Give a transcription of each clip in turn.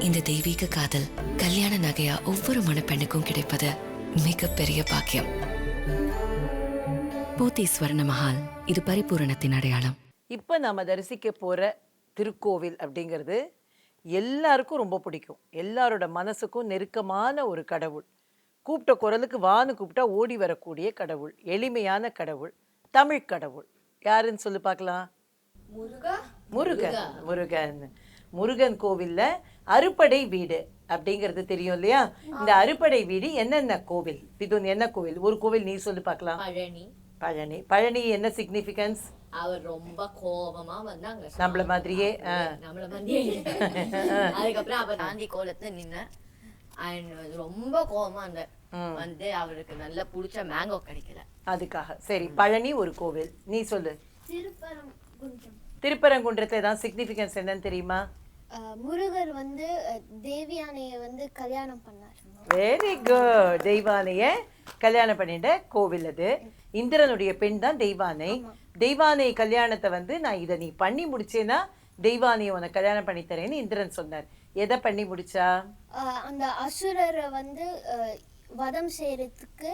இந்த தெய்வீக காதல் கல்யாண நகையா ஒவ்வொரு மணப்பெண்ணுக்கும் கிடைப்பது மிகப்பெரிய பாக்கியம். போத்தி ஸ்வர்ண மஹால் இது பரிபூரணத்தின் அடையாளம். இப்போ நம்ம தரிசிக்க போகிற திருக்கோவில் அப்படிங்கிறது எல்லாருக்கும் ரொம்ப பிடிக்கும். எல்லாரோட மனசுக்கும் நெருக்கமான ஒரு கடவுள். கூப்பிட்ட குரலுக்கு வான்னு கூப்பிட்டா ஓடி வரக்கூடிய கடவுள் எளிமையான கடவுள் தமிழ் கடவுள். யாருன்னு சொல்லி பார்க்கலாம்? முருகன். முருகன். முருகன் கோவில்ல அறுபடை வீடு அப்படிங்கிறது தெரியும் இல்லையா? இந்த அறுபடை வீடு என்னென்ன கோவில்? இது என்ன கோவில்? ஒரு கோவில் நீ சொல்லி பார்க்கலாம். பழனி. பழனி. பழனி என்ன சிக்னிஃபிகன்ஸ் அவர் ரொம்ப கோபமா வந்து அங்க நம்மள மாதிரியே. நம்மள மாதிரியே அதுக்கப்புறம் அவர் காந்தி கோலத்துல நின்ன அண்ட் ரொம்ப கோபமா அந்த வந்து அவருக்கு நல்ல புடிச்ச மேங்கோ கிடைக்கல. அதுக்காக. சரி பழனி ஒரு கோவில். நீ சொல்லு. திருப்பரங்குன்றம். திருப்பரங்குன்றத்துல தான் சிக்னிஃபிகன்ஸ் என்னன்னு தெரியுமா? முருகர் வந்து தேவியானைய வந்து கல்யாணம் பண்ணார். வெரி குட் தெய்வானைய கல்யாணம் பண்ணிட்ட கோவில் அது. இந்திரனுடைய பெண் தான் தெய்வானை. தெய்வானை கல்யாணத்தை வந்து நான் இதை நீ பண்ணி முடிச்சேன்னா தெய்வானையை உனக்கு கல்யாணம் பண்ணி தரேன்னு இந்திரன் சொன்னார். எதை பண்ணி முடிச்சா? அந்த அசுரரை வந்து வதம் செய்யறதுக்கு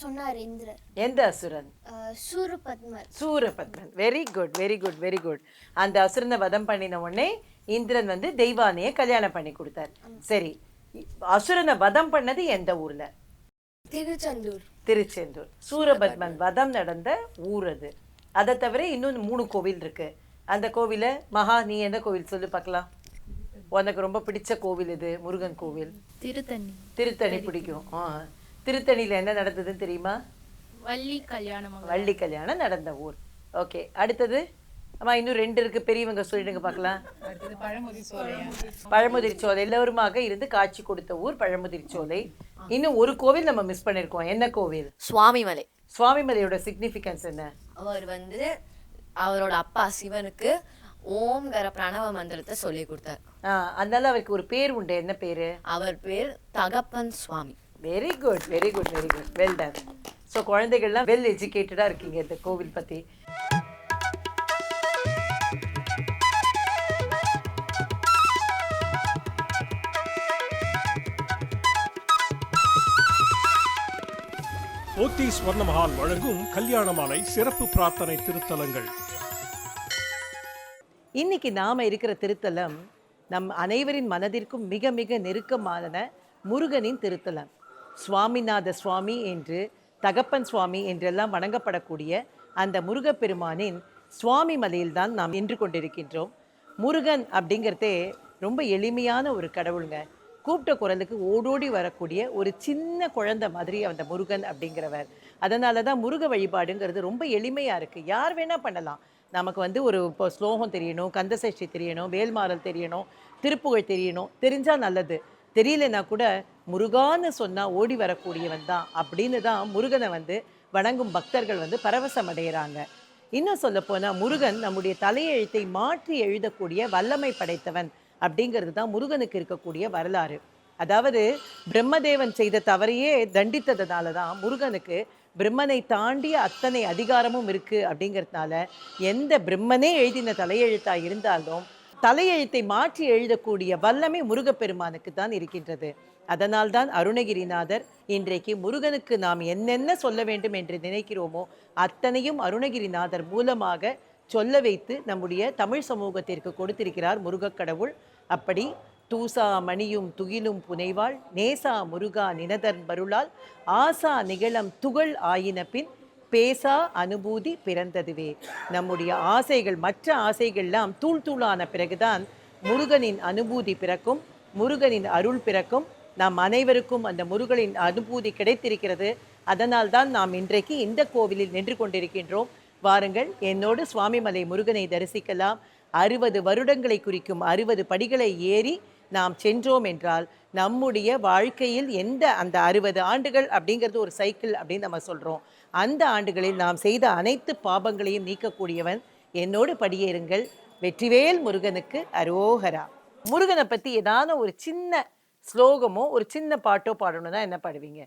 சொன்னார் இந்திரர் எந்த அசுரன்? அஹ், சூரபத்மர். Surapadman. Very good very good very good அந்த அசுரனை வதம் பண்ணின உடனே இந்திரன் வந்து தெய்வானையை கல்யாணம் பண்ணி கொடுத்தார். சரி அசுரனை வதம் பண்ணது எந்த ஊர்ல? திருச்செந்தூர். திருச்செந்தூர். சூரபத்மன் வதம் நடந்த ஊர் அது. அதை தவிர இன்னும் மூணு கோவில் இருக்கு. அந்த கோவிலை மகா நீ எந்த கோவில் சொல்லு பார்க்கலாம். உனக்கு ரொம்ப பிடிச்ச கோவில் இது முருகன் கோவில். திருத்தணி. திருத்தணி பிடிக்கும். ஆ. திருத்தணியில் என்ன நடந்ததுன்னு தெரியுமா? வள்ளி கல்யாணம் வள்ளி கல்யாணம் நடந்த ஊர். ஓகே அடுத்தது? அம்மா இன்னும் ரெண்டு இருக்கு. பெரியவங்க சொல்லிடுங்க பார்க்கலாம். பழமுதிர் சோலை. எல்லோருமாக இருந்து காட்சி கொடுத்த ஊர் பழமுதிர் சோலை. இன்னும் ஒரு கோவில் நம்ம மிஸ் பண்ணிருக்கோம். என்ன கோவில்? சுவாமிமலை. சுவாமிமலையோட சிக்னிஃபிகன்ஸ் என்ன? அவர் வந்து அவரோட அப்பா சிவனுக்கு ஓம்கர பிரணவ மந்திரத்தை சொல்லி கொடுத்தார். அதனால அவருக்கு ஒரு பேர் உண்டு. என்ன பேரு? அவர் பேர் Thagappan Swami. Very good very good very good well done so குழந்தைகள்லாம் வெல் எஜுகேட்டடாக இருக்கீங்க இந்த கோவில் பற்றி போத்தி ஸ்வர்ணமஹால் வழங்கும் கல்யாணமாலை சிறப்பு பிரார்த்தனை திருத்தலங்கள். இன்னைக்கு நாம இருக்கிற திருத்தலம் நம் அனைவரின் மனதிற்கும் மிக மிக நெருக்கமான முருகனின் திருத்தலம். சுவாமிநாத சுவாமி என்று தகப்பன் சுவாமி என்றெல்லாம் வணங்கப்படக்கூடிய அந்த முருகப்பெருமானின் சுவாமி மலையில்தான் நாம் நின்று கொண்டிருக்கின்றோம். முருகன் அப்படிங்கிறதே ரொம்ப எளிமையான ஒரு கடவுளுங்க. கூப்பிட்ட குரலுக்கு ஓடோடி வரக்கூடிய ஒரு சின்ன குழந்தை மாதிரி அந்த முருகன் அப்படிங்கிறவர். அதனால தான் முருக வழிபாடுங்கிறது ரொம்ப எளிமையாக இருக்குது யார் வேணால் பண்ணலாம். நமக்கு வந்து ஒரு இப்போ ஸ்லோகம் தெரியணும் கந்தசஷ்டி தெரியணும் வேல்மாறல் தெரியணும் திருப்புகழ் தெரியணும் தெரிஞ்சால் நல்லது. தெரியலனா கூட முருகான்னு சொன்னால் ஓடி வரக்கூடியவன் தான் அப்படின்னு தான் முருகனை வந்து வணங்கும் பக்தர்கள் வந்து பரவசம் அடைகிறாங்க இன்னும் சொல்லப்போனால் முருகன் நம்முடைய தலையெழுத்தை மாற்றி எழுதக்கூடிய வல்லமை படைத்தவன் அப்படிங்கிறது தான் முருகனுக்கு இருக்கக்கூடிய வரலாறு. அதாவது பிரம்மதேவன் செய்த தவறையே தண்டித்ததுனால தான் முருகனுக்கு பிரம்மனை தாண்டிய அத்தனை அதிகாரமும் இருக்கு அப்படிங்கிறதுனால எந்த பிரம்மனே எழுதின தலையெழுத்தாக இருந்தாலும் தலையெழுத்தை மாற்றி எழுதக்கூடிய வல்லமை முருகப்பெருமானுக்கு தான் இருக்கின்றது. அதனால்தான் அருணகிரிநாதர் இன்றைக்கு முருகனுக்கு நாம் என்னென்ன சொல்ல வேண்டும் என்று நினைக்கிறோமோ அத்தனையும் அருணகிரிநாதர் மூலமாக சொல்ல வைத்து நம்முடைய தமிழ் சமூகத்திற்கு கொடுத்திருக்கிறார் முருகக் கடவுள் அப்படி தூசா மணியும் துகிலும் புனைவாள் நேசா முருகா நினதன் பருளால் ஆசா நிகழம் துகள் ஆயின பின் பேசா அனுபூதி பிறந்ததுவே. நம்முடைய ஆசைகள் மற்ற ஆசைகள்லாம் தூள் தூளான பிறகுதான் முருகனின் அனுபூதி பிறக்கும் முருகனின் அருள் பிறக்கும். நாம் அனைவருக்கும் அந்த முருகனின் அனுபூதி கிடைத்திருக்கிறது. அதனால்தான் நாம் இன்றைக்கு இந்த கோவிலில் நின்று கொண்டிருக்கின்றோம். வாருங்கள் என்னோடு சுவாமிமலை முருகனை தரிசிக்கலாம். அறுபது வருடங்களை குறிக்கும் அறுபது படிகளை ஏறி நாம் சென்றோம் என்றால் நம்முடைய வாழ்க்கையில் எந்த அந்த அறுபது ஆண்டுகள் அப்படிங்கிறது ஒரு சைக்கிள் அப்படின்னு நம்ம சொல்கிறோம் அந்த ஆண்டுகளில் நாம் செய்த அனைத்து பாபங்களையும் நீக்கக்கூடியவன் என்னோடு படியேறுங்கள். வெற்றிவேல் முருகனுக்கு அரோகரா. முருகனை பற்றி ஏதான ஒரு சின்ன ஸ்லோகமோ ஒரு சின்ன பாட்டோ பாடணும்னா என்ன பாடுவீங்க?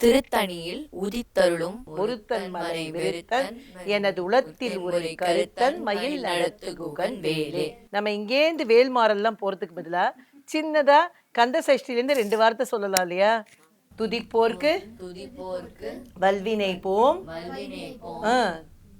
திருத்தணியில் உதித்தருளும் ஒருத்தன் மலை விருத்தன் எனது உளத்தில் ஒரு கருத்தன் மயில் நடத்து குகன் வேலே. நம்ம இங்கேந்து வேல்மாறெல்லாம் போறதுக்கு பதிலா சின்னதா கந்த சஷ்டிலேருந்து ரெண்டு வார்த்தை சொல்லலாம் இல்லையா? துதிப்போர்க்கு துதிப்போர்க்கு வல்வினை போம் வல்வினை போம் ஆ,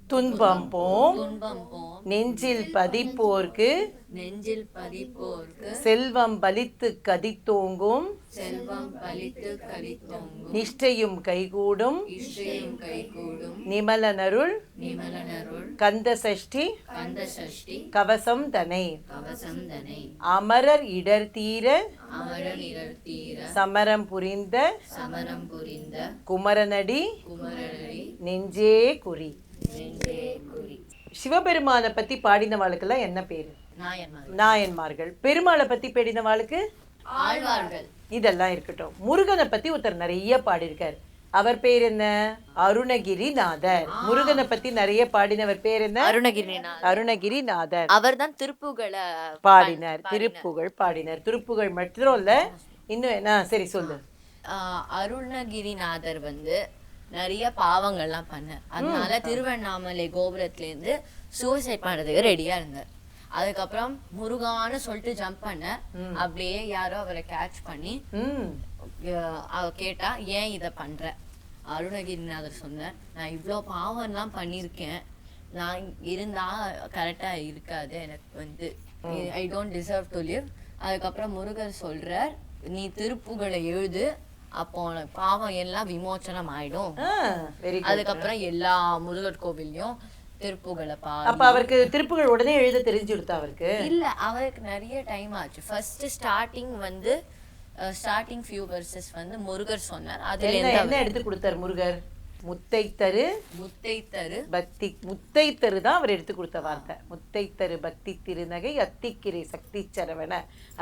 துன்பம் போம் துன்பம் போம் நெஞ்சில் பதிப்போர்க்கு நெஞ்சில் பதிப்போர்க்கு செல்வம் பலித்து கதித்தோங்கும் செல்வம் பலித்து கலித்தோங்கும் நிஷ்டையும் கைகூடும் இஷ்டையும் கைகூடும் நிமலனருள் நிமலனருள் கந்த சஷ்டி கந்த சஷ்டி கவசம் தனை கவசந்தனை அமரர் இடர் தீர அமரன் இடர் தீர சமரம் புரிந்த சமரம் புரிந்த குமரனடி குமரனடி நெஞ்சே குறி. சிவபெருமானை பத்தி பாடினவாளுக்கெல்லாம் என்ன பேரு? நாயன்மார் நாயன்மார்கள். பெருமாளை பத்தி பாடினவாளுக்கு? இதெல்லாம் இருக்கட்டும். முருகனை பத்தி ஒருத்தர் நிறைய பாடியிருக்கார். அவர் பேர் என்ன? அருணகிரிநாதர். முருகனை பத்தி நிறைய பாடினவர் பேர் என்ன? அருணகிரிநாத் அருணகிரிநாதர். அவர்தான் திருப்புகளை பாடினார். திருப்புகழ் பாடினார். திருப்புகழ் மட்டும் இல்ல இன்னும் என்ன சரி சொல்லு. அருணகிரிநாதர் வந்து நிறைய பாவங்கள்லாம் பண்ணார் அதனால திருவண்ணாமலை கோபுரத்துல இருந்து சூசைட் பண்றதுக்கு ரெடியா இருந்தார் அதுக்கப்புறம் முருகான்னு சொல்லிட்டு ஜம்ப் பண்ண அப்படியே யாரோ அவரை கேட்ச் பண்ணி அவ கேட்டா ஏன் இதை பண்ற? அருணகிரிநாதர் சொன்னார் நான் இவ்வளோ பாவம்லாம் பண்ணியிருக்கேன். நான் இருந்தா கரெக்டா இருக்காது. எனக்கு வந்து I don't deserve to live அதுக்கப்புறம் முருகர் சொல்றார் நீ திருப்புகளை எழுது. அப்போ உனக்கு பாவம் எல்லாம் விமோச்சனம் ஆயிடும். அதுக்கப்புறம் எல்லா முருகர் கோவில்லையும் திருப்புகளை பா அப்ப அவருக்கு திருப்புகழ் உடனே எழுத தெரிஞ்சு கொடுத்தா அவருக்கு? இல்ல அவருக்கு நிறைய டைம் ஆச்சு. ஃபர்ஸ்ட் ஸ்டார்டிங் வந்து ஸ்டார்டிங் ஃபியூ வெர்சஸ் வந்து முருகர் சொன்னார். அதுல என்ன எடுத்து கொடுத்தார் முருகர்? முத்தை தரு முத்தை தரு பக்தி முத்தை தரு தான் அவர் எடுத்து கொடுத்த வார்த்தை. முத்தை தரு பக்தி திருநகை அத்திக்கிரை சக்தி சரவண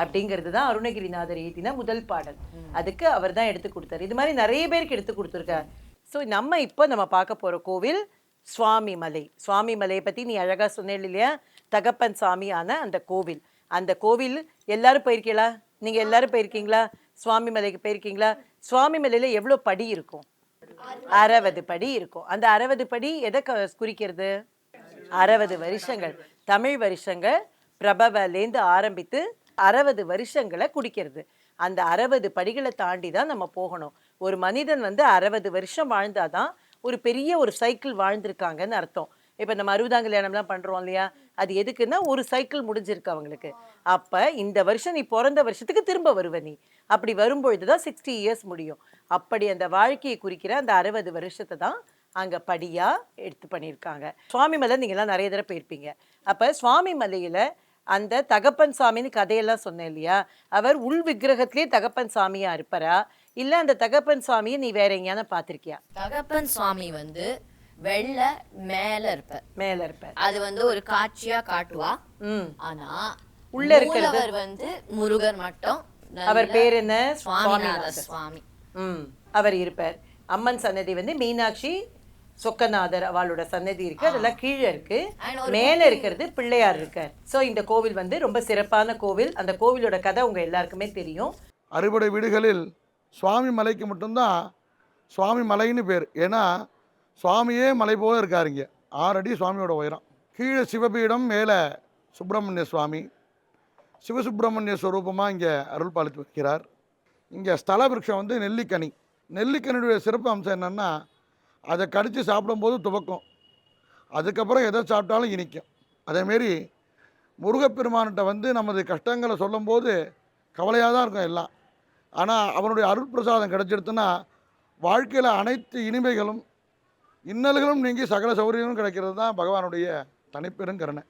அப்படிங்கிறது தான் அருணகிரிநாதர் எழுதின முதல் பாடல். அதுக்கு அவர் தான் எடுத்து கொடுத்தாரு. இது மாதிரி நிறைய பேருக்கு எடுத்து கொடுத்துருக்கார். ஸோ நம்ம இப்போ நம்ம பார்க்க போற கோவில் சுவாமி மலை சுவாமி மலையை பத்தி நீ அழகா சொன்னேன் இல்லையா? தகப்பன் சாமியான அந்த கோவில். அந்த கோவில் எல்லாரும் போயிருக்கீங்களா? நீங்க எல்லாரும் போயிருக்கீங்களா? சுவாமி மலைக்கு போயிருக்கீங்களா? சுவாமி மலையில எவ்வளவு படி இருக்கும்? அறுபது படி இருக்கும். அந்த அறுபது படி எதை க- குறிக்கிறது? அறுபது வருஷங்கள். தமிழ் வருஷங்கள் பிரபவலேந்து ஆரம்பித்து அறுபது வருஷங்களை குடிக்கிறது. அந்த அறுபது படிகளை தாண்டி தான் நம்ம போகணும். ஒரு மனிதன் வந்து அறுபது வருஷம் வாழ்ந்தாதான் ஒரு பெரிய ஒரு சைக்கிள் வாழ்ந்திருக்காங்கன்னு அர்த்தம். இப்போ நம்ம அறுபதாம் கல்யாணம்லாம் பண்ணுறோம் இல்லையா? அது எதுக்குன்னா ஒரு சைக்கிள் முடிஞ்சிருக்கு அவங்களுக்கு. அப்போ இந்த வருஷம் நீ பிறந்த வருஷத்துக்கு திரும்ப வருவ நீ. அப்படி வரும்பொழுது தான் சிக்ஸ்டி இயர்ஸ் முடியும். அப்படி அந்த வாழ்க்கையை குறிக்கிற அந்த அறுபது வருஷத்தை தான் அங்கே படியாக எடுத்து பண்ணியிருக்காங்க. சுவாமி மலை நீங்கள்லாம் நிறைய தடவை போயிருப்பீங்க. அப்போ சுவாமி மலையில் அந்த தகப்பன் சாமின்னு கதையெல்லாம் சொன்னேன் இல்லையா? அவர் உள் விக்கிரகத்திலே தகப்பன் சாமியா இருப்பாரா? இல்லை அந்த தகப்பன் சாமியை நீ வேற எங்கேயான பார்த்திருக்கியா? தகப்பன் சுவாமி வந்து வெள்ள மேல இருப்பார் மேலே இருப்பார் அது வந்து ஒரு காட்சியா காட்டுவா. ம். ஆனா உள்ள இருக்கிறது- மூலவர் வந்து முருகர் மட்டும். அவர் பேர் என்ன? சுவாமிநாத சுவாமி. ம். அவர் இருப்பார். அம்மன் சன்னதி வந்து மீனாட்சி சொக்கநாதர் அவளோட சன்னதி இருக்கு. அதெல்லாம் கீழே இருக்கு. மேல இருக்கிறது பிள்ளையார் இருக்கார். சோ இந்த கோவில் வந்து ரொம்ப சிறப்பான கோவில். அந்த கோவிலோட கதை உங்க எல்லாருக்குமே தெரியும். அறுபடை வீடுகளில் சுவாமி மலைக்கு மட்டும்தான் சுவாமி மலைன்னு பேர். ஏன்னா சுவாமியே மலை போல இருக்காருங்க. ஆறடி சுவாமியோட உயரம். கீழே சிவபீடம் மேலே சுப்பிரமணிய சுவாமி. சிவசுப்பிரமணிய ஸ்வரூபமாக இங்கே அருள் பாலித்து வைக்கிறார். இங்கே ஸ்தல விருட்சம் வந்து நெல்லிக்கனி. நெல்லிக்கனியுடைய சிறப்பு அம்சம் என்னென்னா அதை கடித்து சாப்பிடும்போது துவக்கும். அதுக்கப்புறம் எதை சாப்பிட்டாலும் இனிக்கும். அதேமாரி முருகப்பெருமான்கிட்ட வந்து நமது கஷ்டங்களை சொல்லும்போது கவலையாக தான் இருக்கும் எல்லாம். ஆனால் அவனுடைய அருள் பிரசாதம் கிடைச்சிடுத்துன்னா வாழ்க்கையில் அனைத்து இனிமைகளும் இன்னல்களும் நீங்கி சகல சௌகரியங்களும் கிடைக்கிறது தான் பகவானுடைய தனிப்பெரும் கருணை.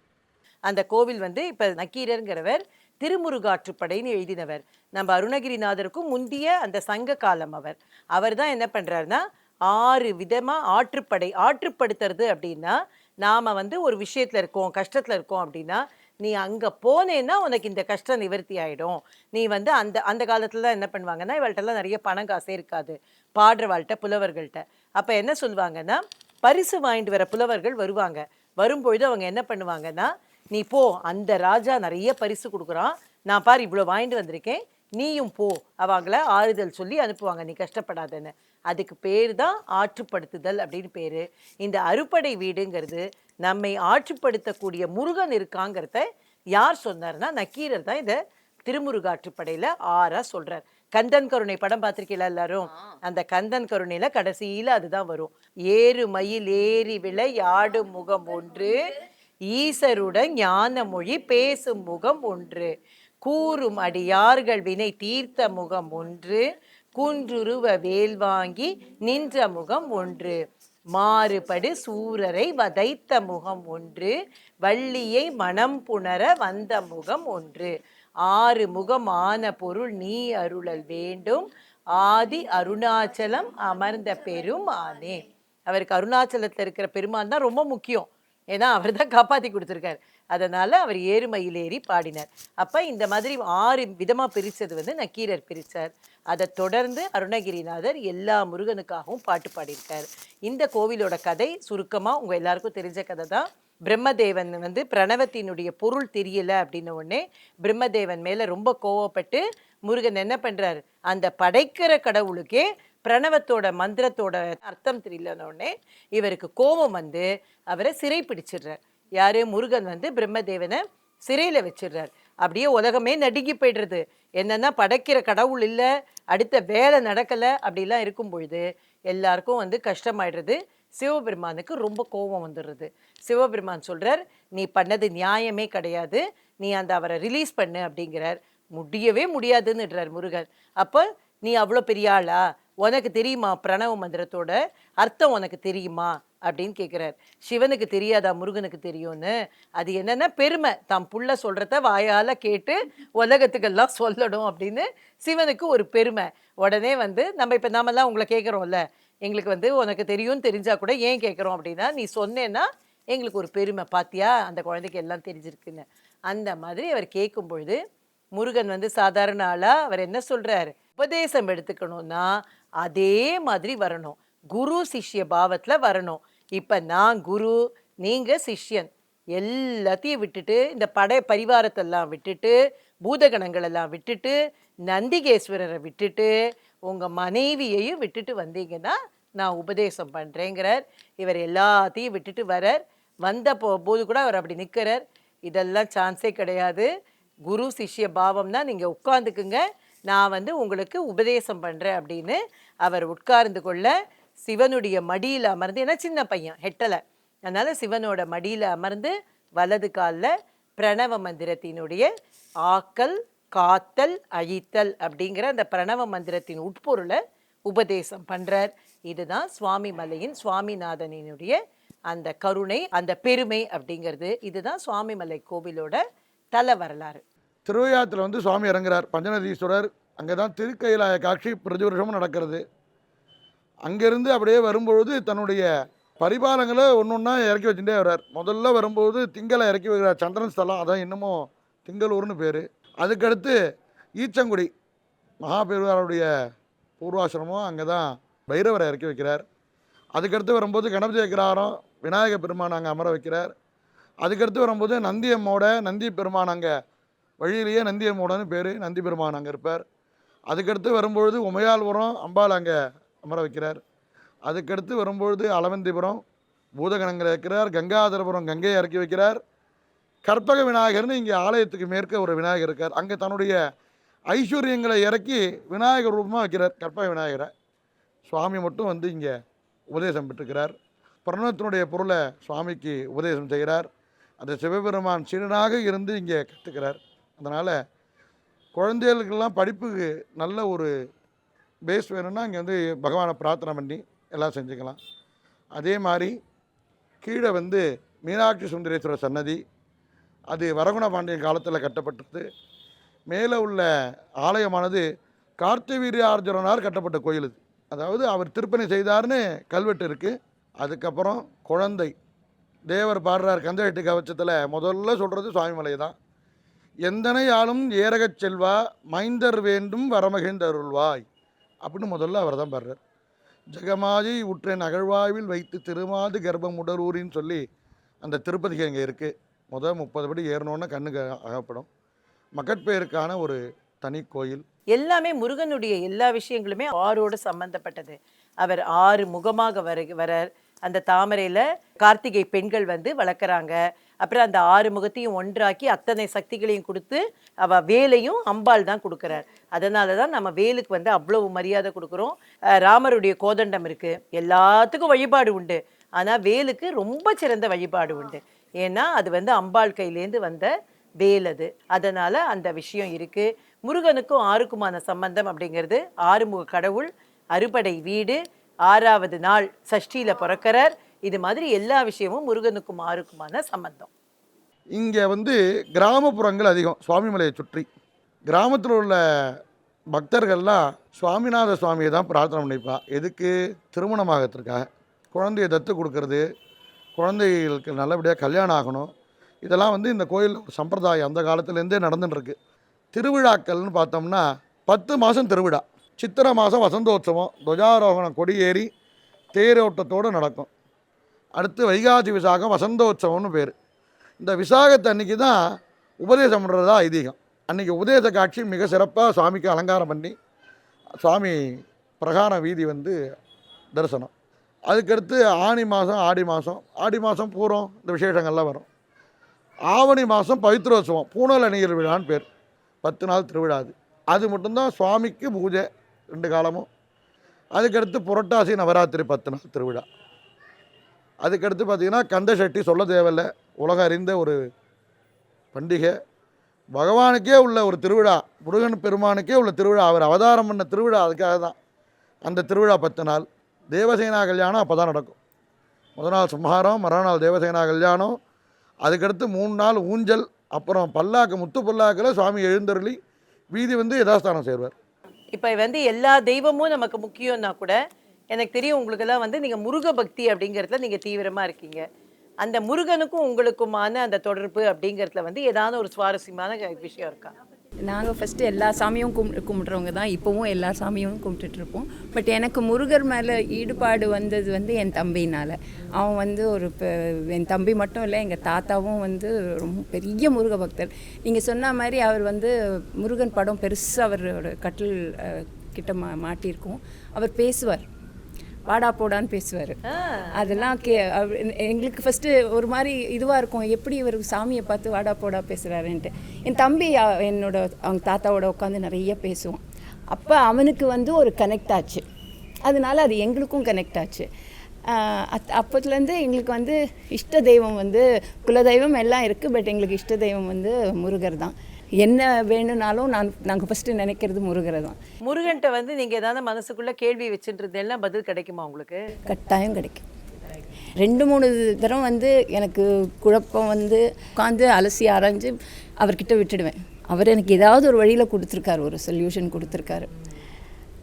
அந்த கோவில் வந்து இப்ப நக்கீரருங்கிறவர் திருமுருகாற்றுப்படைன்னு எழுதினவர். நம்ம அருணகிரிநாதருக்கும் முந்திய அந்த சங்க காலம் அவர். அவர் தான் என்ன பண்ணுறாருன்னா ஆறு விதமாக ஆற்றுப்படை ஆற்றுப்படுத்துறது அப்படின்னா நாம் வந்து ஒரு விஷயத்தில் இருக்கோம் கஷ்டத்தில் இருக்கோம் அப்படின்னா நீ அங்கே போனேன்னா உனக்கு இந்த கஷ்டம் நிவர்த்தி ஆகிடும் நீ வந்து அந்த அந்த காலத்தில் தான் என்ன பண்ணுவாங்கன்னா இவள்கிட்டலாம் நிறைய பணம் காசே இருக்காது. பாடுறவாள்கிட்ட புலவர்கள்ட்ட. அப்போ என்ன சொல்லுவாங்கன்னா பரிசு வாங்கிட்டு வர புலவர்கள் வருவாங்க. வரும்பொழுது அவங்க என்ன பண்ணுவாங்கன்னா நீ போ அந்த ராஜா நிறைய பரிசு கொடுக்குறான். நான் பார் இவ்வளோ வாங்கிட்டு வந்திருக்கேன். நீயும் போ. அவங்கள ஆறுதல் சொல்லி அனுப்புவாங்க. நீ கஷ்டப்படாதன்னு. அதுக்கு பேர் தான் ஆற்றுப்படுத்துதல் அப்படின்னு பேர். இந்த அறுப்படை வீடுங்கிறது நம்மை ஆற்றுப்படுத்தக்கூடிய முருகன் இருக்காங்கிறத யார் சொன்னார்னா நக்கீரர் தான் இதை திருமுருகாற்றுப்படையில் ஆறாக சொல்கிறார் கந்தன் கருணை படம் பார்த்திருக்கீங்களா எல்லாரும்? அந்த கந்தன் கருணையில கடைசியில அதுதான் வரும். ஏறு மயில் ஏறி விளை ஆடும் முகம் ஒன்று ஈசருடன் ஞான மொழி பேசும் முகம் ஒன்று கூறும் அடியார்கள் வினை தீர்த்த முகம் ஒன்று குன்றுருவ வேல் வாங்கி நின்ற முகம் ஒன்று மாறுபடு சூரரை வதைத்த முகம் ஒன்று வள்ளியை மனம் புணர வந்த முகம் ஒன்று. ஆறு முகமான பொருள் நீ அருளல் வேண்டும். ஆதி அருணாச்சலம் அமர்ந்த பெருமானே. அவருக்கு அருணாச்சலத்தில் இருக்கிற பெருமான் தான் ரொம்ப முக்கியம். ஏன்னா அவர் தான் காப்பாற்றி கொடுத்துருக்காரு. அதனால் அவர் ஏறுமையில் ஏறி பாடினார். அப்போ இந்த மாதிரி ஆறு விதமாக பிரித்தது வந்து நக்கீரர் பிரித்தார் அதை தொடர்ந்து அருணகிரிநாதர் எல்லா முருகனுக்காகவும் பாட்டு பாடியிருக்கார். இந்த கோவிலோட கதை சுருக்கமாக உங்கள் எல்லாருக்கும் தெரிஞ்ச கதை தான். பிரம்மதேவன் வந்து பிரணவத்தினுடைய பொருள் தெரியல அப்படின்ன உடனே பிரம்மதேவன் மேலே ரொம்ப கோவப்பட்டு முருகன் என்ன பண்ணுறாரு அந்த படைக்கிற கடவுளுக்கே பிரணவத்தோட மந்திரத்தோட அர்த்தம் தெரியலனோடனே இவருக்கு கோபம் வந்து அவரை சிறை பிடிச்சிடுறார். யாரு? முருகன் வந்து பிரம்மதேவனை சிறையில் வச்சிடுறார். அப்படியே உலகமே நடுங்கி போயிடுறது. என்னென்னா படைக்கிற கடவுள் இல்லை அடுத்த வேலை நடக்கலை அப்படிலாம் இருக்கும் பொழுது எல்லாருக்கும் வந்து கஷ்டமாயிடுறது. சிவபெருமானுக்கு ரொம்ப கோபம் வந்துடுறது. சிவபெருமான் சொல்கிறார் நீ பண்ணது நியாயமே கிடையாது. நீ அந்த அவரை ரிலீஸ் பண்ணு அப்படிங்கிறார். முடியவே முடியாதுன்னுடுறார் முருகன் அப்போ நீ அவ்வளோ பெரிய ஆளா? உனக்கு தெரியுமா பிரணவ மந்திரத்தோட? அர்த்தம் உனக்கு தெரியுமா? அப்படின்னு கேட்குறார் சிவனுக்கு தெரியாதா? முருகனுக்கு தெரியும்னு? அது என்னென்னா பெருமை. தம் புள்ள சொல்கிறத வாயால் கேட்டு உலகத்துக்கெல்லாம் சொல்லணும் அப்படின்னு சிவனுக்கு ஒரு பெருமை. உடனே வந்து நம்ம இப்போ நாமெல்லாம் உங்களை கேட்குறோம்ல எங்களுக்கு வந்து உனக்கு தெரியும்னு தெரிஞ்சால் கூட ஏன் கேட்குறோம் அப்படின்னா நீ சொன்னேன்னா எங்களுக்கு ஒரு பெருமை. பாத்தியா? அந்த குழந்தைக்கு எல்லாம் தெரிஞ்சிருக்குன்னு. அந்த மாதிரி அவர் கேட்கும் பொழுது முருகன் வந்து சாதாரண ஆளாக அவர் என்ன சொல்கிறார் உபதேசம் எடுத்துக்கணும்னா அதே மாதிரி வரணும். குரு சிஷ்ய பாவத்தில் வரணும். இப்போ நான் குரு நீங்கள் சிஷ்யன். எல்லாத்தையும் விட்டுட்டு இந்த படை பரிவாரத்தெல்லாம் விட்டுட்டு பூதகணங்களெல்லாம் விட்டுட்டு நந்திகேஸ்வரரை விட்டுட்டு உங்கள் மனைவியையும் விட்டுட்டு வந்தீங்கன்னா நான் உபதேசம் பண்ணுறேங்கிறார் இவர் எல்லாத்தையும் விட்டுட்டு வரார் வந்த போ போது கூட அவர் அப்படி நிற்கிறார் இதெல்லாம் சான்ஸே கிடையாது. குரு சிஷ்ய பாவம்னா நீங்கள் உட்காந்துக்குங்க நான் வந்து உங்களுக்கு உபதேசம் பண்ணுறேன் அப்படின்னு அவர் உட்கார்ந்து கொள்ள சிவனுடைய மடியில் அமர்ந்து ஏன்னா சின்ன பையன் ஹெட்டலை. அதனால் சிவனோட மடியில் அமர்ந்து வலது காலில் பிரணவ மந்திரத்தினுடைய ஆக்கல் காத்தல் அழித்தல் அப்படிங்கிற அந்த பிரணவ மந்திரத்தின் உட்பொருளை உபதேசம் பண்ணுறார் இதுதான் சுவாமி மலையின் சுவாமிநாதனினுடைய அந்த கருணை அந்த பெருமை அப்படிங்கிறது இதுதான் சுவாமிமலை கோவிலோட தல வரலாறு. திருவையாத்தில் வந்து சுவாமி இறங்குறார். பஞ்சநதீஸ்வரர் அங்கே தான் திருக்கையிலாய காட்சி பிரதி வருஷமும் நடக்கிறது. அங்கேருந்து அப்படியே வரும்பொழுது தன்னுடைய பரிபாலங்களை ஒன்று ஒன்றா இறக்கி வச்சுட்டே வர்றார். முதல்ல வரும்போது திங்களை இறக்கி வைக்கிறார். சந்திரன் ஸ்தலம் அதான் இன்னமும் திங்களூர்னு பேர். அதுக்கடுத்து ஈச்சங்குடி மகாபெருவாருடைய பூர்வாசிரமம் அங்கே தான் பைரவரை இறக்கி வைக்கிறார். அதுக்கடுத்து வரும்போது கணபதி வைக்கிறாரம் விநாயக பெருமான் அங்கே அமர வைக்கிறார். அதுக்கடுத்து வரும்போது நந்தியம்மோட நந்தி பெருமான் அங்கே வழியிலேயே நந்தியம்மோடன்னு பேர் நந்தி பெருமான் அங்கே இருப்பார். அதுக்கடுத்து வரும்பொழுது உமையால்புரம் அம்பாள் அங்கே அமர வைக்கிறார். அதுக்கடுத்து வரும்பொழுது அளவந்திபுரம் பூதகணங்களை இருக்கிறார் கங்காதரபுரம் கங்கையை இறக்கி வைக்கிறார். கற்பக விநாயகர்னு இங்கே ஆலயத்துக்கு மேற்க ஒரு விநாயகர் இருக்கார். அங்கே தன்னுடைய ஐஸ்வர்யங்களை இறக்கி விநாயகர் ரூபமாக வைக்கிறார் கற்பக விநாயகரை. சுவாமி மட்டும் வந்து இங்கே உபதேசம் பெற்றுக்கிறார் பிரணவத்தினுடைய பொருளை சுவாமிக்கு உபதேசம் செய்கிறார். அந்த சிவபெருமான் சீடனாக இருந்து இங்கே கற்றுக்கிறார் அதனால் குழந்தைகளுக்கெல்லாம் படிப்புக்கு நல்ல ஒரு பேஸ் வேணும்னா இங்கே வந்து பகவானை பிரார்த்தனை பண்ணி எல்லாம் செஞ்சுக்கலாம். அதே மாதிரி கீழே வந்து மீனாட்சி சுந்தரேஸ்வரர் சன்னதி அது வரகுண பாண்டியன் காலத்தில் கட்டப்பட்டது. மேலே உள்ள ஆலயமானது கார்த்தவீரியார்ஜுனனார் கட்டப்பட்ட கோயில் இது அதாவது அவர் திருப்பணி செய்தார்னு கல்வெட்டு இருக்குது அதுக்கப்புறம் குழந்தை. தேவர் பாடுறார் கந்தவெட்டு கவச்சத்தில். முதல்ல சொல்கிறது சுவாமிமலை தான் எந்தனை ஆளும் ஏரகச் செல்வா மைந்தர் வேண்டும் வரமகிழ்ந்தருள்வாய். அப்படின்னு முதல்ல அவர் தான் பாடுறார். ஜெகமாதி உற்றேன் அகழ்வாய்வில் வைத்து திருமாது கர்ப்பம் உடலூரின்னு சொல்லி அந்த திருப்பதிக்கு அங்கே இருக்குது முதல் முப்பது படி ஏறணுன்னு கண்ணுக்கு அகப்படும். மக்கட்பெயருக்கான ஒரு தனி கோயில். எல்லாமே முருகனுடைய எல்லா விஷயங்களுமே ஆறோடு சம்பந்தப்பட்டது. அவர் ஆறு முகமாக வர வரார். அந்த தாமரையில் கார்த்திகை பெண்கள் வந்து வளர்க்குறாங்க. அப்புறம் அந்த ஆறு முகத்தையும் ஒன்றாக்கி அத்தனை சக்திகளையும் கொடுத்து அவ வேலையும் அம்பாள் தான் கொடுக்குறார். அதனால தான் நம்ம வேலுக்கு வந்து அவ்வளவு மரியாதை கொடுக்குறோம். ராமருடைய கோதண்டம் இருக்குது எல்லாத்துக்கும் வழிபாடு உண்டு. ஆனால் வேலுக்கு ரொம்ப சிறந்த வழிபாடு உண்டு. ஏன்னா அது வந்து அம்பாள் கையிலேருந்து வந்த வேல் அது. அதனால் அந்த விஷயம் இருக்குது முருகனுக்கும் ஆறுக்குமான சம்பந்தம் அப்படிங்கிறது ஆறுமுக கடவுள் அறுபடை வீடு ஆறாவது நாள் சஷ்டியில பிறக்கிறார். இது மாதிரி எல்லா விஷயமும் முருகனுக்கும் ஆறுக்குமான சம்பந்தம். இங்கே வந்து கிராமப்புறங்கள் அதிகம் சுவாமிமலையை சுற்றி. கிராமத்தில் உள்ள பக்தர்கள்லாம் சுவாமிநாத சுவாமியை தான் பிரார்த்தனை பண்ணிப்பா. எதுக்கு? திருமணமாகறதுக்காக. குழந்தையை தத்து கொடுக்கறது குழந்தைகளுக்கு நல்லபடியாக கல்யாணம் ஆகணும். இதெல்லாம் வந்து இந்த கோயில் சம்பிரதாயம். அந்த காலத்துலேருந்தே நடந்துட்டுருக்கு. திருவிழாக்கள்னு பார்த்தோம்னா பத்து மாதம் திருவிழா. சித்திரை மாதம் வசந்தோற்சவம் துவஜாரோகணம் கொடியேறி தேரோட்டத்தோடு நடக்கும். அடுத்து வைகாசி விசாகம் வசந்தோற்சவம்னு பேர். இந்த விசாகத்தை அன்றைக்கி தான் உபதேசம் பண்ணுறதா ஐதீகம். அன்றைக்கி உபதேச காட்சி மிக சிறப்பாக சுவாமிக்கு அலங்காரம் பண்ணி சுவாமி பிரகார வீதி வந்து தரிசனம். அதுக்கடுத்து ஆனி மாதம் ஆடி மாதம். ஆடி மாதம் பூரம் இந்த விசேஷங்கள்லாம் வரும். ஆவணி மாதம் பவித்ரோத்சவம் பூனல் அணியர் விழான்னு பேர். பத்து நாள் திருவிழா அது. அது மட்டும்தான் சுவாமிக்கு பூஜை. ரெண்டு காலமும். அதுக்கடுத்து புரட்டாசி நவராத்திரி பத்து நாள் திருவிழா. அதுக்கடுத்து பார்த்தீங்கன்னா கந்தசெட்டி சொல்ல தேவையில்ல. உலக அறிந்த ஒரு பண்டிகை. பகவானுக்கே உள்ள ஒரு திருவிழா முருகன் பெருமானுக்கே உள்ள திருவிழா அவர் அவதாரம் பண்ண திருவிழா அதுக்காக தான் அந்த திருவிழா பத்து நாள். தேவசேனா கல்யாணம் அப்போ தான் நடக்கும். முதல் நாள் சும்ஹாரம் மறுநாள் தேவசேனா கல்யாணம். அதுக்கடுத்து மூணு நாள் ஊஞ்சல் அப்புறம் பல்லாக்கு முத்து பல்லாக்கில் சுவாமி எழுந்தருளி வீதி வந்து யதாஸ்தானம் சேர்வார் இப்போ வந்து எல்லா தெய்வமும் நமக்கு முக்கியம்னா கூட எனக்கு தெரியும் உங்களுக்கெல்லாம் வந்து நீங்கள் முருக பக்தி அப்படிங்கிறதுல நீங்கள் தீவிரமாக இருக்கீங்க. அந்த முருகனுக்கும் உங்களுக்குமான அந்த தொடர்பு அப்படிங்கிறதுல வந்து ஏதாவது ஒரு சுவாரஸ்யமான விஷயம் இருக்கா? நாங்கள் ஃபஸ்ட்டு எல்லா சாமியும் கும் கும்பிட்றவங்க தான். இப்போவும் எல்லா சாமியும் கும்பிட்டுட்ருப்போம். பட் எனக்கு முருகர் மேலே ஈடுபாடு வந்தது வந்து என் தம்பினால் அவன் வந்து ஒரு இப்போ என் தம்பி மட்டும் இல்லை எங்கள் தாத்தாவும் வந்து ரொம்ப பெரிய முருக பக்தர். நீங்கள் சொன்ன மாதிரி அவர் வந்து முருகன் படம் பெருசாக அவரோட கட்டில் கிட்ட மா மாட்டியிருக்கும். அவர் பேசுவார். வாடா போடான்னு பேசுவார். அதெல்லாம் கே எங்களுக்கு ஃபஸ்ட்டு ஒரு மாதிரி இதுவாக இருக்கும். எப்படி இவர் சாமியை பார்த்து வாடா போடா பேசுகிறாருன்ட்டு என் தம்பி என்னோட அவங்க தாத்தாவோட உட்காந்து நிறைய பேசுவான். அப்போ அவனுக்கு வந்து ஒரு கனெக்ட் ஆச்சு. அதனால அது எங்களுக்கும் கனெக்ட் ஆச்சு. அத் அப்போத்துலேருந்து எங்களுக்கு வந்து இஷ்ட தெய்வம் வந்து குலதெய்வம் எல்லாம் இருக்குது பட் எங்களுக்கு இஷ்ட தெய்வம் வந்து முருகர் தான். என்ன வேணும்னாலும் நான் நாங்கள் ஃபஸ்ட்டு நினைக்கிறது முருகரை தான். முருகன்ட்ட வந்து நீங்கள் ஏதாவது மனசுக்குள்ள கேள்வி வச்சுட்டு பதில் கிடைக்குமா உங்களுக்கு? கட்டாயம் கிடைக்கும். ரெண்டு மூணு தரம் வந்து எனக்கு குழப்பம் வந்து உட்காந்து அலசி ஆராய்ஞ்சு அவர்கிட்ட விட்டுடுவேன். அவர் எனக்கு ஏதாவது ஒரு வழியில் கொடுத்துருக்காரு ஒரு சொல்யூஷன் கொடுத்துருக்காரு.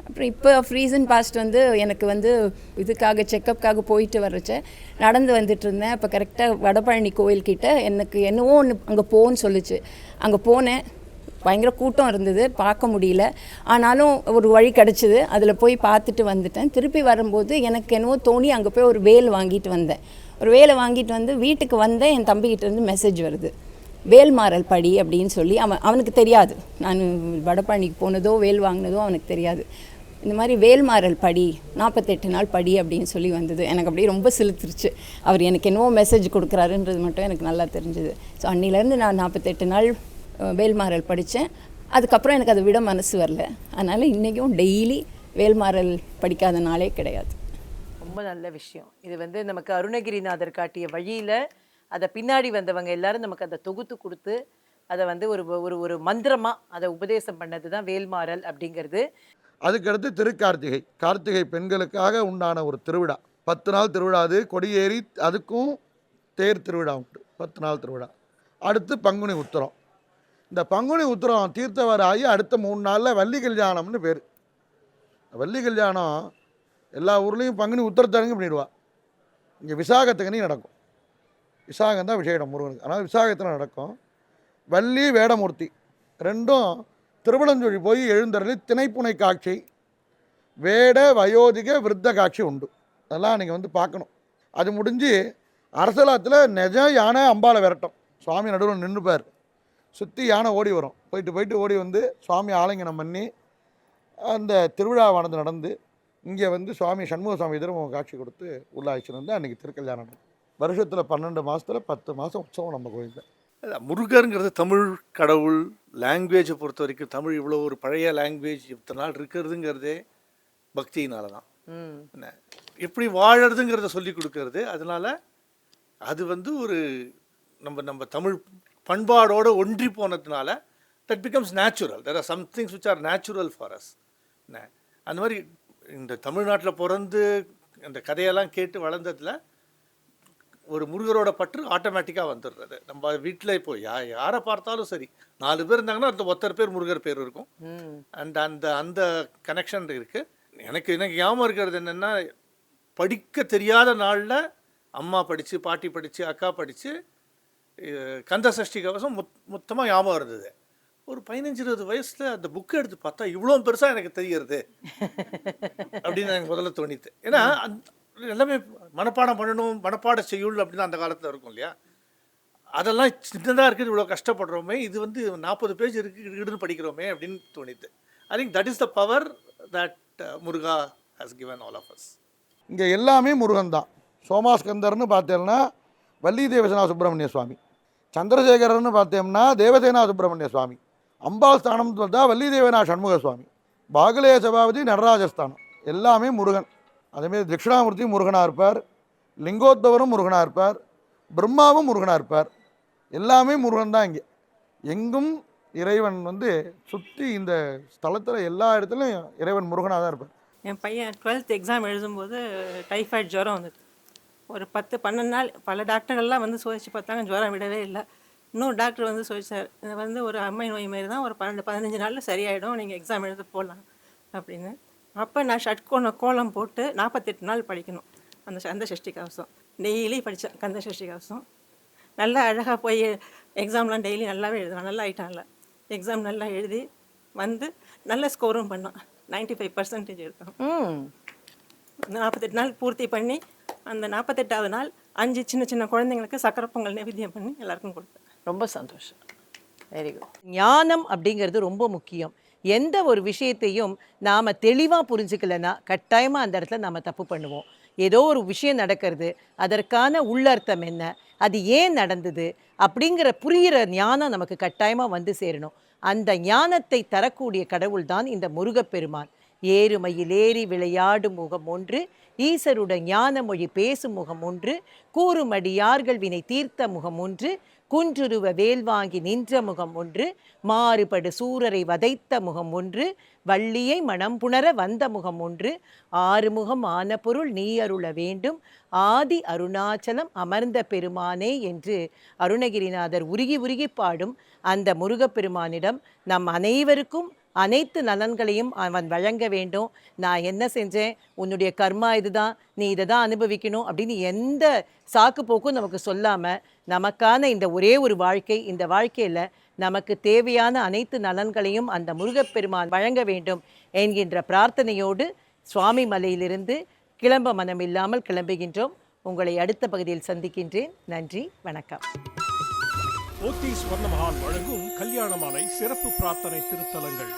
அப்புறம் இப்போ ரீசன் பாஸ்ட் வந்து எனக்கு வந்து இதுக்காக செக்கப்புக்காக போயிட்டு வர்றச்ச நடந்து வந்துட்டு இருந்தேன். அப்போ கரெக்டாக வடபழனி கோயில்கிட்ட எனக்கு என்னவோ ஒன்று அங்கே போன்னு சொல்லுச்சு. அங்கே போனேன். பயங்கர கூட்டம் இருந்தது. பார்க்க முடியல. ஆனாலும் ஒரு வழி கிடச்சிது. அதில் போய் பார்த்துட்டு வந்துட்டேன். திருப்பி வரும்போது எனக்கு என்னவோ தோணி அங்கே போய் ஒரு வேல் வாங்கிட்டு வந்தேன். ஒரு வேலை வாங்கிட்டு வந்து வீட்டுக்கு வந்தேன். என் தம்பிக்கிட்ட இருந்து மெசேஜ் வருது. வேல்மாறல் படி அப்படின்னு சொல்லி. அவன் அவனுக்கு தெரியாது. நான் வடபழனிக்கு போனதோ வேல் வாங்கினதோ அவனுக்கு தெரியாது. இந்த மாதிரி வேல்மாறல் படி நாற்பத்தெட்டு நாள் படி அப்படின்னு சொல்லி வந்தது. எனக்கு அப்படியே ரொம்ப சிலுத்துருச்சு அவர் எனக்கு என்னவோ மெசேஜ் கொடுக்குறாருன்றது மட்டும் எனக்கு நல்லா தெரிஞ்சுது. ஸோ அன்னிலேருந்து நான் நாற்பத்தெட்டு நாள் வேல்மாறல் படித்தேன். அதுக்கப்புறம் எனக்கு அதை விட மனசு வரல. அதனால் இன்றைக்கும் டெய்லி வேல்மாறல் படிக்காத நாளே கிடையாது. ரொம்ப நல்ல விஷயம். இது வந்து நமக்கு அருணகிரிநாதர் காட்டிய வழியில் அதை பின்னாடி வந்தவங்க எல்லாரும் நமக்கு அதை தொகுத்து கொடுத்து அதை வந்து ஒரு ஒரு ஒரு மந்திரமா அதை உபதேசம் பண்ணது தான் வேல்மாறல் அப்படிங்கிறது. அதுக்கடுத்து திருக்கார்த்திகை. கார்த்திகை பெண்களுக்காக உண்டான ஒரு திருவிழா. பத்து நாள் திருவிழா. அது கொடியேறி அதுக்கும் தேர் திருவிழா உண்டு. பத்து நாள் திருவிழா. அடுத்து பங்குனி உத்திரம். இந்த பங்குனி உத்திரம் தீர்த்தவர் ஆகி அடுத்த மூணு நாளில் வள்ளி கல்யாணம்னு பேர். வள்ளி கல்யாணம் எல்லா ஊர்லேயும் பங்குனி உத்திரத்தரங்கு பண்ணிடுவா. இங்கே விசாகத்துக்குன்னு நடக்கும். விசாகம் தான் விசேடம் முருகனுக்கு. ஆனால் விசாகத்தில் நடக்கும். வள்ளி வேடமூர்த்தி. ரெண்டும் திருவள்ளஞ்சொழி போய் எழுந்தருளி திணைப்புனை காட்சி வேட வயோதிக விருத்த காட்சி உண்டு. அதெல்லாம் நீங்கள் வந்து பார்க்கணும். அது முடிஞ்சு அரசலாத்தில் நெஜம் யானை அம்பாவை விரட்டும். சுவாமி நடுவில் நின்றுப்பார் சுற்றி யானை ஓடி வரும். போயிட்டு போயிட்டு ஓடி வந்து சுவாமி ஆலிங்கனம் பண்ணி அந்த திருவிழாவானது நடந்து இங்கே வந்து சுவாமி சண்முக சுவாமி எதிரும் காட்சி கொடுத்து உள்ள அழைச்சிட்டு வந்து அன்றைக்கி திருக்கல்யாணம். நடக்கும். வருஷத்தில் பன்னெண்டு மாதத்தில் பத்து மாதம் உற்சவம் நம்ம கோயிலில். முருகருங்கிறது தமிழ் கடவுள் லாங்குவேஜை பொறுத்த வரைக்கும் தமிழ் இவ்வளோ ஒரு பழைய லாங்குவேஜ் இத்தனை நாள் இருக்கிறதுங்கிறதே பக்தியினால தான். என்ன? எப்படி வாழறதுங்கிறத சொல்லி கொடுக்கறது. அதனால அது வந்து ஒரு நம்ம நம்ம தமிழ் பண்பாடோட ஒன்றி போனதுனால that becomes natural there are some things which are natural for us என்ன? அந்த மாதிரி இந்த தமிழ்நாட்டில் பிறந்து அந்த கதையெல்லாம் கேட்டு வளர்ந்ததுல ஒரு முருகரோட பற்று ஆட்டோமேட்டிக்காக வந்துடுறது. நம்ம வீட்டில் இப்போ யா யாரை பார்த்தாலும் சரி நாலு பேர் இருந்தாங்கன்னா அந்த ஒருத்தர் பேர் முருகர் பேர் இருக்கும். அண்ட் அந்த அந்த கனெக்ஷன் இருக்குது எனக்கு எனக்கு ஞாபகம் இருக்கிறது என்னென்னா படிக்க தெரியாத நாளில் அம்மா படித்து பாட்டி படித்து அக்கா படித்து கந்த சஷ்டி கவசம் மொத் மொத்தமாக ஞாபகம் இருந்தது. ஒரு பதினஞ்சு இருபது வயசில் அந்த புக்கை எடுத்து பார்த்தா இவ்வளோ பெருசாக எனக்கு தெரியறது அப்படின்னு எனக்கு முதல்ல தோணித்து ஏன்னா எல்லாமே மனப்பாடம் பண்ணணும் மனப்பாட செய்யுள் அப்படின்னு அந்த காலத்தில் இருக்கும் இல்லையா? அதெல்லாம் சின்னதாக இருக்குது இவ்வளோ கஷ்டப்படுறோமே இது வந்து நாற்பது பேஜ் இருக்கு இடுன்னு படிக்கிறோமே அப்படின்னு தோணித்து I think that is the power that Muruga has given all of us இங்கே எல்லாமே முருகன் தான். சோமாஸ்கந்தர்னு பார்த்தேன்னா வள்ளி தேவசேனா சுப்பிரமணிய சுவாமி. சந்திரசேகரர்னு பார்த்தோம்னா தேவசேனா சுப்பிரமணிய சுவாமி. அம்பாள் ஸ்தானம்னு பார்த்தா வள்ளி தேவனா சண்முக சுவாமி. பாகலேய சபாபதி நடராஜஸ்தானம் எல்லாமே முருகன். அதேமாரி தட்சிணாமூர்த்தியும் முருகனாக இருப்பார் லிங்கோத்தவரும் முருகனாக இருப்பார் பிரம்மாவும் முருகனாக இருப்பார். எல்லாமே முருகன் தான் இங்கே. எங்கும் இறைவன் வந்து சுற்றி இந்த ஸ்தலத்தில் எல்லா இடத்துலையும் இறைவன் முருகனாக தான் இருப்பார். என் பையன் டுவெல்த் எக்ஸாம் எழுதும்போது டைஃபாய்டு ஜுரம் வந்தது. ஒரு பத்து பன்னெண்டு நாள் பல டாக்டர்கள்லாம் வந்து சோதிச்சு பார்த்தாங்க ஜுரம் விடவே இல்லை. இன்னொரு டாக்டர் வந்து சோதிச்சார் இது வந்து ஒரு அம்மை நோய் மாரி தான் ஒரு பன்னெண்டு பதினஞ்சு நாளில் சரியாயிடும் நீங்கள் எக்ஸாம் எழுத போகலாம் அப்படின்னு. அப்போ நான் ஷட்கோண கோலம் போட்டு நாற்பத்தெட்டு நாள் படிக்கணும். அந்த அந்த சஷ்டி கவசம். டெய்லி படித்தேன் கந்த சஷ்டி கவசம். நல்லா அழகாக போய் எக்ஸாம்லாம் டெய்லி நல்லாவே எழுதுவேன். நல்லா ஆயிட்டான்ல எக்ஸாம் நல்லா எழுதி வந்து நல்ல ஸ்கோரும் பண்ணான் 95% ஃபைவ் பர்சன்டேஜ் எடுத்தான் நாற்பத்தெட்டு நாள் பூர்த்தி பண்ணி அந்த நாற்பத்தெட்டாவது நாள் அஞ்சு சின்ன சின்ன குழந்தைங்களுக்கு சக்கரை பொங்கல் நைவேத்தியம் பண்ணி எல்லாருக்கும் கொடுத்தேன். ரொம்ப சந்தோஷம். வெரி குட் ஞானம் அப்படிங்கிறது ரொம்ப முக்கியம். எந்த ஒரு விஷயத்தையும் நாம் தெளிவாக புரிஞ்சுக்கலன்னா கட்டாயமாக அந்த இடத்துல நாம் தப்பு பண்ணுவோம். ஏதோ ஒரு விஷயம் நடக்கிறது அதற்கான உள்ளர்த்தம் என்ன அது ஏன் நடந்தது அப்படிங்கிற புரிகிற ஞானம் நமக்கு கட்டாயமாக வந்து சேரணும். அந்த ஞானத்தை தரக்கூடிய கடவுள் தான் இந்த முருகப்பெருமான். ஏறுமையில் ஏறி விளையாடும் முகம் ஒன்று ஈசருட ஞான மொழி பேசும் முகம் ஒன்று கூறுமடியார்கள் வினை தீர்த்த முகம் ஒன்று குன்றுருவ வேல் வாங்கி நின்ற முகம் ஒன்று மாறுபடு சூரரை வதைத்த முகம் ஒன்று வள்ளியை மனம் புணர வந்த முகம் ஒன்று ஆறுமுகம் ஆன பொருள் நீ அருள வேண்டும் ஆதி அருணாச்சலம் அமர்ந்த பெருமானே என்று அருணகிரிநாதர் உருகி உருகி பாடும் அந்த முருகப்பெருமானிடம் நம் அனைவருக்கும் அனைத்து நலன்களையும் அவன் வழங்க வேண்டும். நான் என்ன செஞ்சேன்? உன்னுடைய கர்மா இதுதான். நீ இதை தான் அனுபவிக்கணும் அப்படின்னு எந்த சாக்கு போக்கும் நமக்கு சொல்லாமல் நமக்கான இந்த ஒரே ஒரு வாழ்க்கை இந்த வாழ்க்கையில் நமக்கு தேவையான அனைத்து நலன்களையும் அந்த முருகப்பெருமான் வழங்க வேண்டும் என்கின்ற பிரார்த்தனையோடு சுவாமி மலையிலிருந்து கிளம்ப மனம் இல்லாமல் கிளம்புகின்றோம். உங்களை அடுத்த பகுதியில் சந்திக்கின்றேன். நன்றி வணக்கம். போத்தி வர்ணமகால் வழங்கும் கல்யாணமாலை சிறப்பு பிரார்த்தனை திருத்தலங்கள்.